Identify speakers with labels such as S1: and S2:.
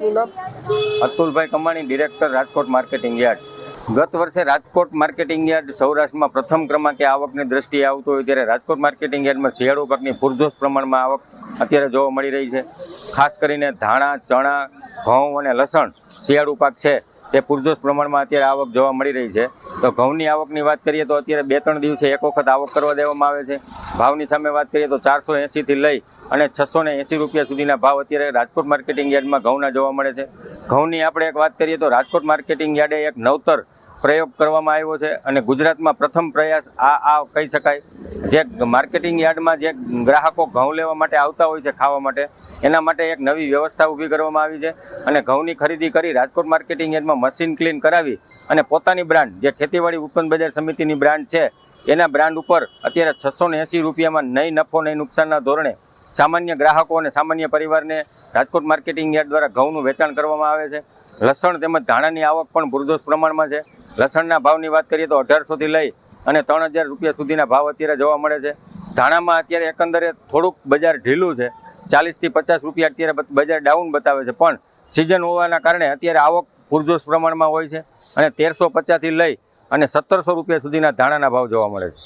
S1: અતુલભાઈ કમાણી director Rajkot marketing yard. ગત વર્ષે રાજકોટ માર્કેટિંગ યાર્ડ સૌરાષ્ટ્રમાં પ્રથમ ક્રમાંકે આવકની દ્રષ્ટિએ આવતો હોય ત્યારે રાજકોટ માર્કેટિંગ યાર્ડમાં શિયાળુ પાકની પૂરજોશ પ્રમાણમાં આવક અત્યારે જોવા મળી રહી છે. ખાસ કરીને ધાણા, ચણા, ઘઉં અને લસણ શિયાળુ પાક છે. તે પૂરજોશ પ્રમાણમાં અત્યારે આવક જોવા મળી રહી છે. તો ઘઉંની આવકની વાત કરીએ તો અત્યારે બે ત્રણ દિવસે એક વખત આવક કરવા દેવામાં આવે છે. ભાવની સામે વાત કરીએ તો ચારસો એંસીથી લઈ અને છસો ને એંસી રૂપિયા સુધીના ભાવ અત્યારે રાજકોટ માર્કેટિંગ યાર્ડમાં ઘઉંના જોવા મળે છે. ઘઉંની આપણે એક વાત કરીએ તો રાજકોટ માર્કેટિંગ યાર્ડે એક નવતર પ્રયોગ કરવામાં આવ્યો છે અને ગુજરાતમાં પ્રથમ પ્રયાસ આ આ કહી શકાય. જે માર્કેટિંગ યાર્ડમાં જે ગ્રાહકો ઘઉં લેવા માટે આવતા હોય છે ખાવા માટે, એના માટે એક નવી વ્યવસ્થા ઊભી કરવામાં આવી છે અને ઘઉંની ખરીદી કરી રાજકોટ માર્કેટિંગ યાર્ડમાં મશીન ક્લીન કરાવી અને પોતાની બ્રાન્ડ, જે ખેતીવાડી ઉત્પન્ન બજાર સમિતિની બ્રાન્ડ છે, એના બ્રાન્ડ ઉપર અત્યારે છસો ને એંસી રૂપિયામાં નહીં નફો નહીં નુકસાનના ધોરણે સામાન્ય ગ્રાહકો અને સામાન્ય પરિવારને રાજકોટ માર્કેટિંગ યાર્ડ દ્વારા ઘઉંનું વેચાણ કરવામાં આવે છે. લસણ તેમજ ધાણાની આવક પણ પૂરજોશ પ્રમાણમાં છે. લસણના ભાવની વાત કરીએ તો અઢારસોથી લઈ અને ત્રણ હજાર રૂપિયા સુધીના ભાવ અત્યારે જોવા મળે છે. ધાણામાં અત્યારે એકંદરે થોડુંક બજાર ઢીલું છે. ચાલીસથી પચાસ રૂપિયા અત્યારે બજાર ડાઉન બતાવે છે. પણ સિઝન હોવાના કારણે અત્યારે આવક પૂરજોશ પ્રમાણમાં હોય છે અને તેરસો પચાસથી લઈ અને સત્તરસો રૂપિયા સુધીના ધાણાના ભાવ જોવા મળે છે.